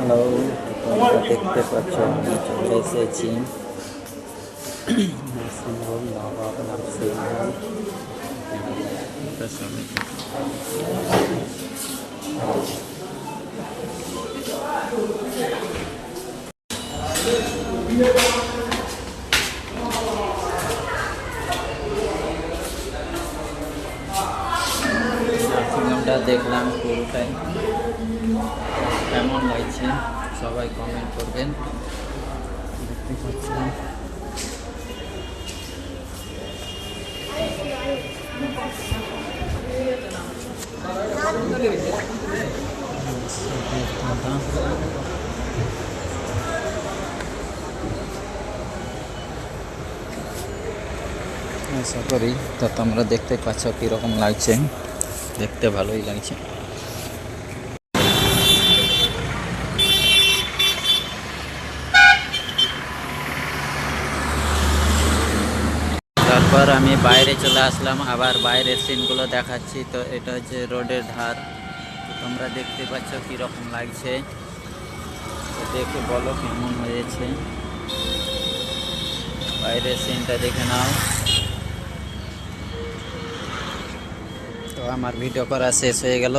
Hello তোমরা দেখতে পাচ্ছ আমি চলে এসেছি। নার্সিংহোম নবাব নার্সিংহোম নার্সিংহোমটা দেখলাম পুরোটাই। কেমন লাগছে? সবাই কমেন্ট করবেন। দেখতে আশা করি তো তোমরা দেখতে পাচ্ছ কীরকম লাগছে। দেখতে ভালোই লাগছে। তারপর আমি বাইরে চলে আসলাম, আবার বাইরের সিনগুলো দেখাচ্ছি। তো এটা হচ্ছে রোডের ধার। তোমরা দেখতে পাচ্ছ কীরকম লাগছে। দেখে বলো কেমন হয়েছে। বাইরের সিনটা দেখে নাও। তো আমার ভিডিও করা শেষ হয়ে গেল।